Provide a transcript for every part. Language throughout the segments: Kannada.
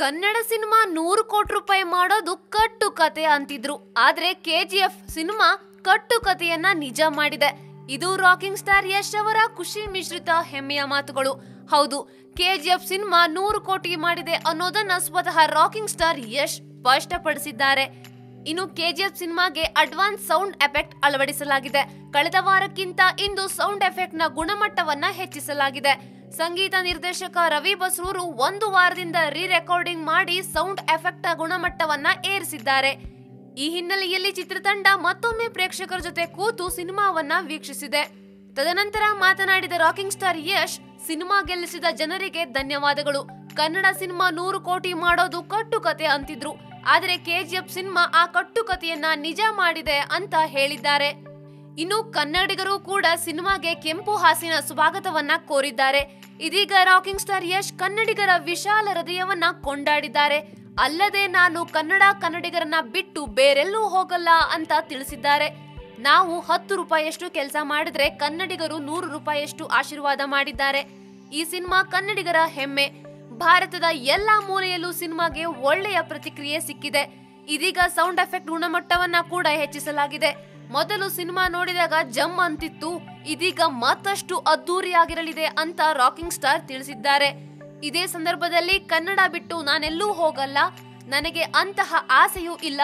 ಕನ್ನಡ ಸಿನಿಮಾ ನೂರು ಕೋಟಿ ರೂಪಾಯಿ ಮಾಡೋದು ಕಟ್ಟು ಕತೆ ಅಂತಿದ್ರು. ಆದ್ರೆ ಕೆಜಿಎಫ್ ಸಿನಿಮಾ ಕಟ್ಟು ಕತೆಯನ್ನ ನಿಜ ಮಾಡಿದೆ. ಇದು ರಾಕಿಂಗ್ ಸ್ಟಾರ್ ಯಶ್ ಅವರ ಖುಷಿ ಮಿಶ್ರಿತ ಹೆಮ್ಮೆಯ ಮಾತುಗಳು. ಹೌದು ಕೆಜಿಎಫ್ ಸಿನಿಮಾ ನೂರು ಕೋಟಿ ಮಾಡಿದೆ ಅನ್ನೋದನ್ನ ಸ್ವತಃ ರಾಕಿಂಗ್ ಸ್ಟಾರ್ ಯಶ್ ಸ್ಪಷ್ಟಪಡಿಸಿದ್ದಾರೆ. ಇನ್ನು ಕೆಜಿಎಫ್ ಸಿನಿಮಾಗೆ ಅಡ್ವಾನ್ಸ್ ಸೌಂಡ್ ಎಫೆಕ್ಟ್ ಅಳವಡಿಸಲಾಗಿದೆ. ಕಳೆದ ವಾರಕ್ಕಿಂತ ಇಂದು ಸೌಂಡ್ ಎಫೆಕ್ಟ್ನ ಗುಣಮಟ್ಟವನ್ನ ಹೆಚ್ಚಿಸಲಾಗಿದೆ. ಸಂಗೀತ ನಿರ್ದೇಶಕ ರವಿ ಬಸ್ರೂರು ಒಂದು ವಾರದಿಂದ ರೀ ರೆಕಾರ್ಡಿಂಗ್ ಮಾಡಿ ಸೌಂಡ್ ಎಫೆಕ್ಟ್ ಗುಣಮಟ್ಟವನ್ನ ಏರಿಸಿದ್ದಾರೆ. ಈ ಹಿನ್ನೆಲೆಯಲ್ಲಿ ಚಿತ್ರತಂಡ ಮತ್ತೊಮ್ಮೆ ಪ್ರೇಕ್ಷಕರ ಜೊತೆ ಕೂತು ಸಿನಿಮಾವನ್ನ ವೀಕ್ಷಿಸಿದೆ. ತದನಂತರ ಮಾತನಾಡಿದ ರಾಕಿಂಗ್ ಸ್ಟಾರ್ ಯಶ್, ಸಿನಿಮಾ ಗೆಲ್ಲಿಸಿದ ಜನರಿಗೆ ಧನ್ಯವಾದಗಳು. ಕನ್ನಡ ಸಿನಿಮಾ ನೂರು ಕೋಟಿ ಮಾಡೋದು ಕಟ್ಟುಕತೆ ಅಂತಿದ್ರು. ಆದರೆ ಕೆಜಿಎಫ್ ಸಿನಿಮಾ ಆ ಕಟ್ಟುಕತೆಯನ್ನ ನಿಜ ಮಾಡಿದೆ ಅಂತ ಹೇಳಿದ್ದಾರೆ. ಇನ್ನು ಕನ್ನಡಿಗರು ಕೂಡ ಸಿನಿಮಾಗೆ ಕೆಂಪು ಹಾಸಿನ ಸ್ವಾಗತವನ್ನ ಕೋರಿದ್ದಾರೆ. ಇದೀಗ ರಾಕಿಂಗ್ ಸ್ಟಾರ್ ಯಶ್ ಕನ್ನಡಿಗರ ವಿಶಾಲ ಹೃದಯವನ್ನ ಕೊಂಡಾಡಿದ್ದಾರೆ. ಅಲ್ಲದೆ ನಾನು ಕನ್ನಡ ಕನ್ನಡಿಗರನ್ನ ಬಿಟ್ಟು ಬೇರೆಲ್ಲೂ ಹೋಗಲ್ಲ ಅಂತ ತಿಳಿಸಿದ್ದಾರೆ. ನಾವು ಹತ್ತು ರೂಪಾಯಿಯಷ್ಟು ಕೆಲಸ ಮಾಡಿದ್ರೆ ಕನ್ನಡಿಗರು ನೂರು ರೂಪಾಯಿಯಷ್ಟು ಆಶೀರ್ವಾದ ಮಾಡಿದ್ದಾರೆ. ಈ ಸಿನಿಮಾ ಕನ್ನಡಿಗರ ಹೆಮ್ಮೆ. ಭಾರತದ ಎಲ್ಲಾ ಮೂಲೆಯಲ್ಲೂ ಸಿನಿಮಾಗೆ ಒಳ್ಳೆಯ ಪ್ರತಿಕ್ರಿಯೆ ಸಿಕ್ಕಿದೆ. ಇದೀಗ ಸೌಂಡ್ ಎಫೆಕ್ಟ್ ಗುಣಮಟ್ಟವನ್ನ ಕೂಡ ಹೆಚ್ಚಿಸಲಾಗಿದೆ. ಮೊದಲು ಸಿನಿಮಾ ನೋಡಿದಾಗ ಜಮ್ ಅಂತಿತ್ತು, ಇದೀಗ ಮತ್ತಷ್ಟು ಅದ್ದೂರಿಯಾಗಿರಲಿದೆ ಅಂತ ರಾಕಿಂಗ್ ಸ್ಟಾರ್ ತಿಳಿಸಿದ್ದಾರೆ. ಇದೇ ಸಂದರ್ಭದಲ್ಲಿ ಕನ್ನಡ ಬಿಟ್ಟು ನಾನೆಲ್ಲೂ ಹೋಗಲ್ಲ, ನನಗೆ ಅಂತಹ ಆಸೆಯೂ ಇಲ್ಲ.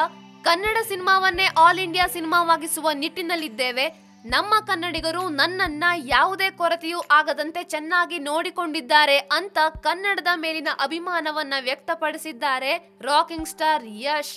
ಕನ್ನಡ ಸಿನಿಮಾವನ್ನೇ ಆಲ್ ಇಂಡಿಯಾ ಸಿನಿಮಾವಾಗಿಸುವ ನಿಟ್ಟಿನಲ್ಲಿದ್ದೇವೆ. ನಮ್ಮ ಕನ್ನಡಿಗರು ನನ್ನನ್ನ ಯಾವುದೇ ಕೊರತೆಯೂ ಆಗದಂತೆ ಚೆನ್ನಾಗಿ ನೋಡಿಕೊಂಡಿದ್ದಾರೆ ಅಂತ ಕನ್ನಡದ ಮೇಲಿನ ಅಭಿಮಾನವನ್ನ ವ್ಯಕ್ತಪಡಿಸಿದ್ದಾರೆ ರಾಕಿಂಗ್ ಸ್ಟಾರ್ ಯಶ್.